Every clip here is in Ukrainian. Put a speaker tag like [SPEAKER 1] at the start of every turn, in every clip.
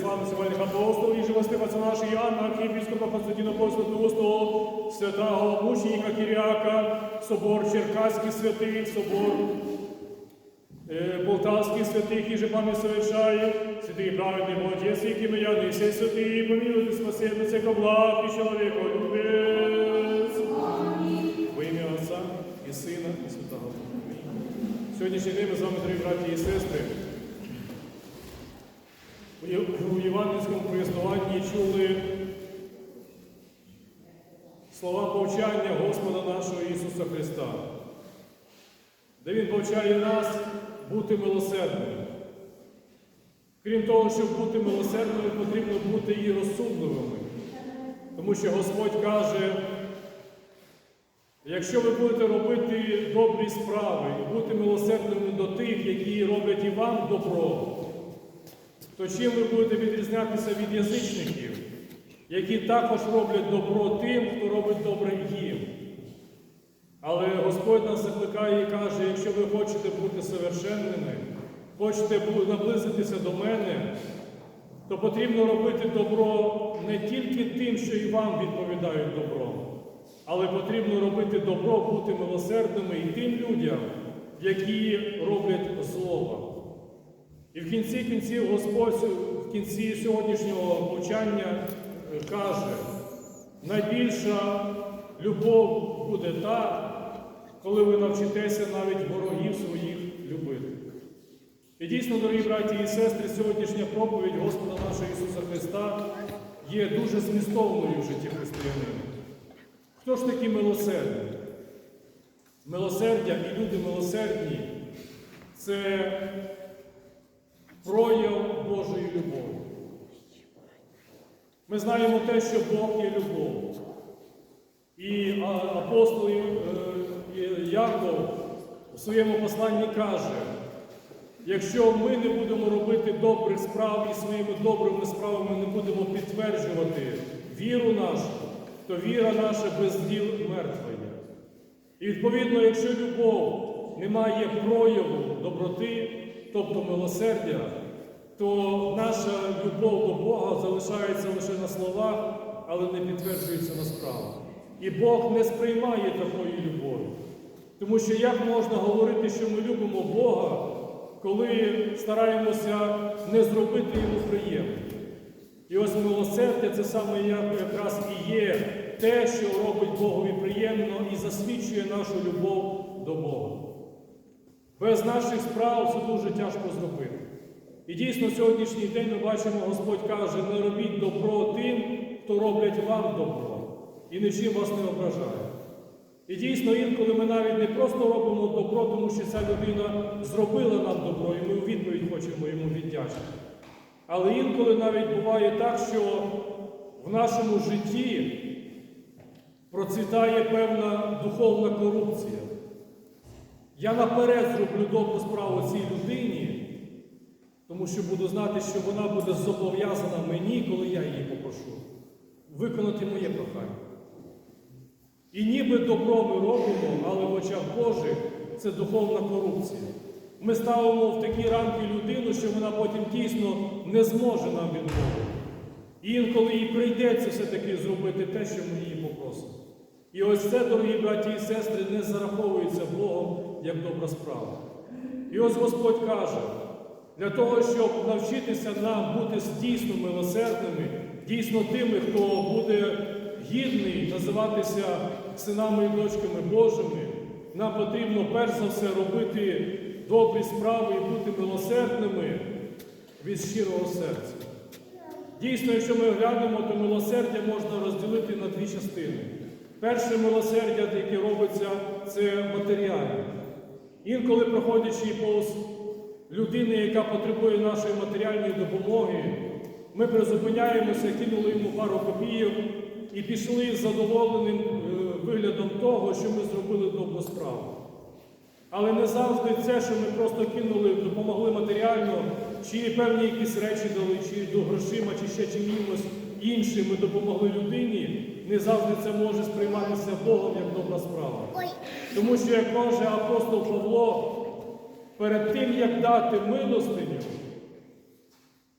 [SPEAKER 1] Славний сьогодних апостол, і живостива це наш Іоанн, архієпископа Константина Апостолу, святого мученика Кіріака, собор Черкаський святий, собор е, Полтавський святих, і же пам'ять совершає, святий праведний Молодець, який я не все святий, помилуйте спасибо, це благ і чоловіко любець. Во ім'я Отця і Сина, і Святого. Сьогоднішній день ми з вами, дорогі браті і сестри, у Єв- у Євангельському повістуванні чули слова повчання Господа нашого Ісуса Христа, де Він повчає нас бути милосердними. Крім того, щоб бути милосердними, потрібно бути і розсудливими. Тому що Господь каже, якщо ви будете робити добрі справи і бути милосердними до тих, які роблять і вам добро, то чим ви будете відрізнятися від язичників, які також роблять добро тим, хто робить добре їм. Але Господь нас закликає і каже, якщо ви хочете бути совершенними, хочете наблизитися до мене, то потрібно робити добро не тільки тим, що і вам відповідають добром, але потрібно робити добро, бути милосердними і тим людям, які роблять зло вам. І в кінці кінців Господь в кінці сьогоднішнього повчання е, каже, найбільша любов буде та, коли ви навчитеся навіть ворогів своїх любити. І дійсно, дорогі браті і сестри, сьогоднішня проповідь Господа нашого Ісуса Христа є дуже змістовною в житті християнина. Хто ж такі милосердні? Милосердя і люди милосердні це прояв Божої любові. Ми знаємо те, що Бог є любов. І апостол е, Яков у своєму посланні каже, якщо ми не будемо робити добрих справ і своїми добрими справами не будемо підтверджувати віру нашу, то віра наша без діл мертва. І відповідно, якщо любов не має прояву доброти, тобто милосердя, то наша любов до Бога залишається лише на словах, але не підтверджується на справах. І Бог не сприймає такої любові. Тому що як можна говорити, що ми любимо Бога, коли стараємося не зробити йому приємно? І ось милосердя це саме якраз і є те, що робить Богові приємно і засвідчує нашу любов до Бога. Без наших справ це дуже тяжко зробити. І дійсно, сьогоднішній день ми бачимо, Господь каже, не робіть добро тим, хто роблять вам добро, і нічим вас не ображає. І дійсно, інколи ми навіть не просто робимо добро, тому що ця людина зробила нам добро, і ми у відповідь хочемо йому віддячити. Але інколи навіть буває так, що в нашому житті процвітає певна духовна корупція. Я наперед зроблю добру справу цій людині, тому що буду знати, що вона буде зобов'язана мені, коли я її попрошу, виконати моє прохання. І ніби добро ми робимо, але в очах Божих це духовна корупція. Ми ставимо в такі рамки людину, що вона потім дійсно не зможе нам відмовити. І інколи їй прийдеться все-таки зробити те, що ми її попросимо. І ось це, дорогі браті і сестри, не зараховується Богом як добра справа. І ось Господь каже, для того, щоб навчитися нам бути дійсно милосердними, дійсно тими, хто буде гідний називатися синами і дочками Божими, нам потрібно перш за все робити добрі справи і бути милосердними від щирого серця. Дійсно, якщо ми глянемо, то милосердя можна розділити на дві частини. Перше милосердя, яке робиться, це матеріальне. Інколи, проходячи повз людини, яка потребує нашої матеріальної допомоги, ми призупиняємося, кинули йому пару копійок і пішли з задоволеним е, виглядом того, що ми зробили добру справу. Але не завжди це, що ми просто кинули, допомогли матеріально, чи певні якісь речі дали, чи до грошима, чи ще чимось іншим ми допомогли людині, не завжди це може сприйматися Богом як добра справа. Тому що, як каже апостол Павло, перед тим, як дати милостиню,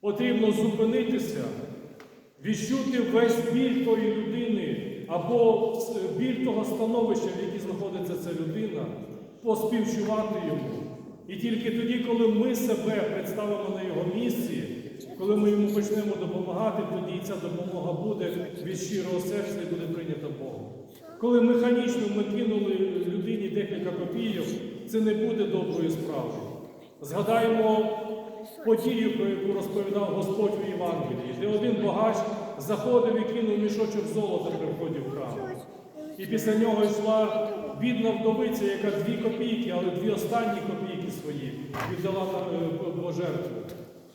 [SPEAKER 1] Потрібно зупинитися, відчути весь біль тої людини або біль того становища, в якій знаходиться ця людина, поспівчувати йому. І тільки тоді, коли ми себе представимо на його місці, коли ми йому почнемо допомагати, тоді ця допомога буде від щирого серця і буде прийнята Богом. Коли механічно ми кинули людині декілька копійок, це не буде доброю справою. Згадаємо подію, про яку розповідав Господь у Євангелії, де один багач заходив і кинув мішочок золота при вході в храм. І після нього йшла бідна вдовиця, яка дві копійки, але дві останні копійки свої віддала на е.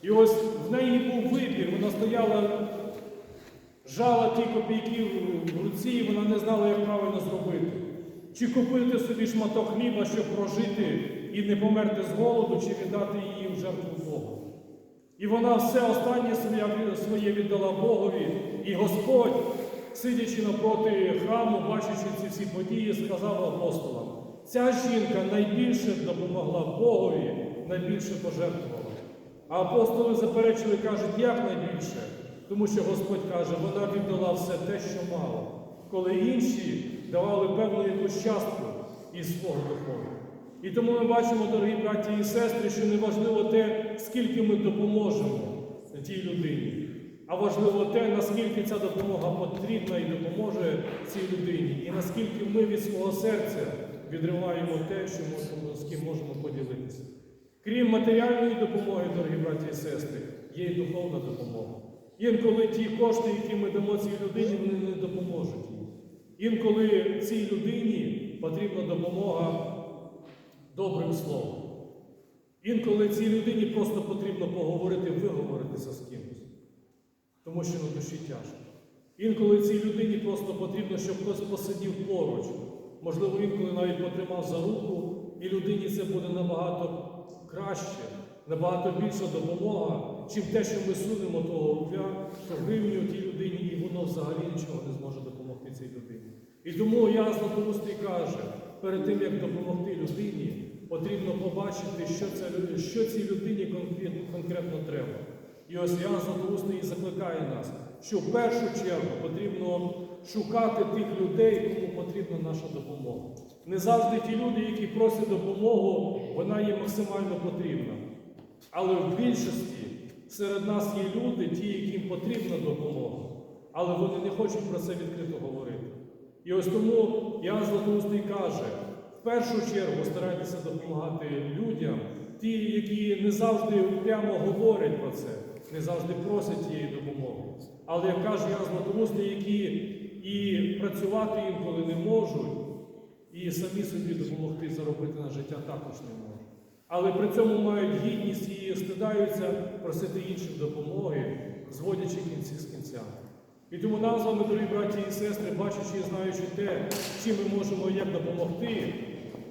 [SPEAKER 1] І ось в неї був вибір, вона стояла, жала ті копійки в- руці, і вона не знала, як правильно зробити. Чи купити собі шматок хліба, щоб прожити і не померти з голоду, чи віддати її в жертву Богу. І вона все останнє своє віддала Богові, і Господь, сидячи напроти храму, бачачи ці всі події, сказав апостолам: ця жінка найбільше допомогла Богові, найбільше пожертвувала. А апостоли заперечили, кажуть, як найбільше? Тому що Господь каже, вона віддала все те, що мала, коли інші давали певну якусь частку із свого доходу. І тому ми бачимо, дорогі браті і сестри, що не важливо те, скільки ми допоможемо тій людині, а важливо те, наскільки ця допомога потрібна і допоможе цій людині, і наскільки ми від свого серця відриваємо те, що можемо, з ким можемо поділитися. Крім матеріальної допомоги, дорогі браті і сестри, є і духовна допомога. Інколи ті кошти, які ми дамо цій людині, вони не допоможуть. Інколи цій людині потрібна допомога добрим словом. Інколи цій людині просто потрібно поговорити, виговоритися з кимось, тому що на душі тяжко. Інколи цій людині просто потрібно, щоб хтось посидів поруч. Можливо, інколи навіть потримав за руку, і людині це буде набагато краще, набагато більша допомога, чим те, що ми сунемо того рубля, то гривню тій людині, і воно взагалі нічого не зможе допомогти цій людині. І тому я Златоустий каже, перед тим, як допомогти людині, потрібно побачити, що, це, що цій людині конкретно, конкретно треба. І ось я Златоустий закликає нас, що в першу чергу потрібно шукати тих людей, кому потрібна наша допомога. Не завжди ті люди, які просять допомогу, вона їм максимально потрібна. Але в більшості серед нас є люди, ті, яким потрібна допомога, але вони не хочуть про це відкрито говорити. І ось тому Іоанн Златоустий каже, в першу чергу старайтеся допомагати людям, ті, які не завжди прямо говорять про це, не завжди просять тієї допомоги. Але як каже Іоанн Златоустий, які і працювати інколи не можуть, і самі собі допомогти заробити на життя також не можуть. Але при цьому мають гідність і стидаються просити інших допомоги, зводячи кінці з кінцями. І тому нам з вами, дорогі браті і сестри, бачачи і знаючи те, чим ми можемо як допомогти,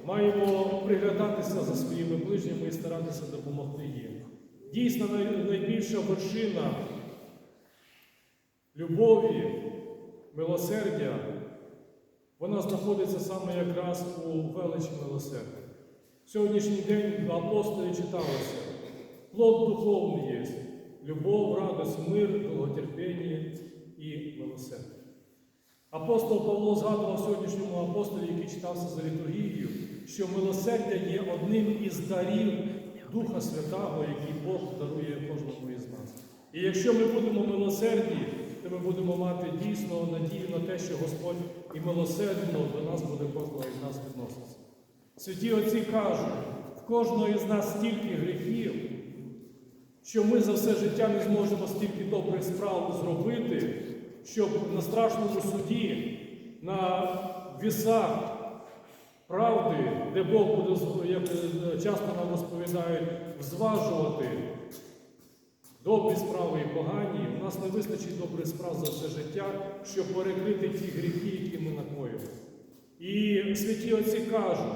[SPEAKER 1] маємо приглядатися за своїми ближніми і старатися допомогти їм. Дійсно, найбільша вершина любові, милосердя, вона знаходиться саме якраз у величі милосердя. Сьогоднішній день апостолі читалося, плод духовний є, любов, радость, мир, довготерпіння і милосердя. Апостол Павло згадував сьогоднішньому апостолі, який читався за літургією, що милосердя є одним із дарів Духа Святого, який Бог дарує кожному із нас. І якщо ми будемо милосердні, то ми будемо мати дійсно надію на те, що Господь і милосердно до нас буде кожного із нас відноситися. Святі отці кажуть, в кожного із нас стільки гріхів, що ми за все життя не зможемо стільки добрих справ зробити, щоб на страшному суді, на вісах правди, де Бог буде, як часто нам розповідають, зважувати добрі справи і погані, у нас не вистачить добрих справ за все життя, щоб перекрити ті гріхи, які ми накоїли. І святі отці кажуть,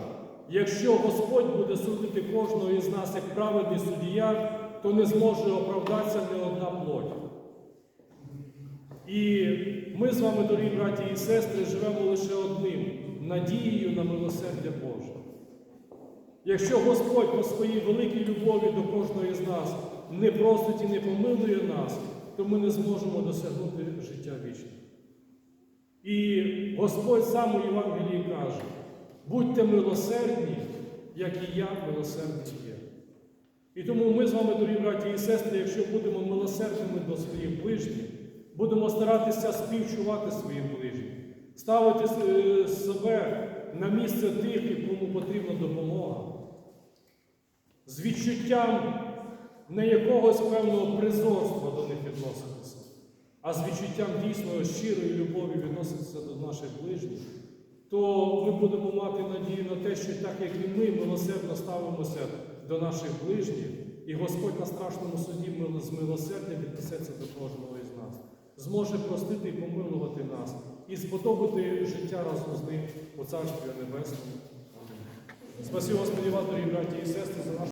[SPEAKER 1] якщо Господь буде судити кожного із нас як праведний суддя, то не зможе оправдатися не одна плоть. І ми з вами, дорогі браті і сестри, живемо лише одним надією на милосердя Боже. Якщо Господь по своїй великій любові до кожного із нас не простить і не помилує нас, то ми не зможемо досягнути життя вічне. І Господь сам у Євангелії каже: будьте милосердні, як і я милосердний є. І тому ми з вами, дорогі браті і сестри, якщо будемо милосердними до своїх ближніх, будемо старатися співчувати своїм ближнім, ставити е, себе на місце тих, кому потрібна допомога, з відчуттям не якогось певного призорства до них відноситися, а з відчуттям дійсної щирої любові відноситися до наших ближніх, то ми будемо мати надію на те, що так як і ми милосердно ставимося до наших ближніх, і Господь на страшному суді з милосердям віднесеться до кожного із нас, зможе простити і помилувати нас і сподобати життя разом з ним у Царстві Небесному. Спасибо Господі вас, дорогі браті і сестри, за наш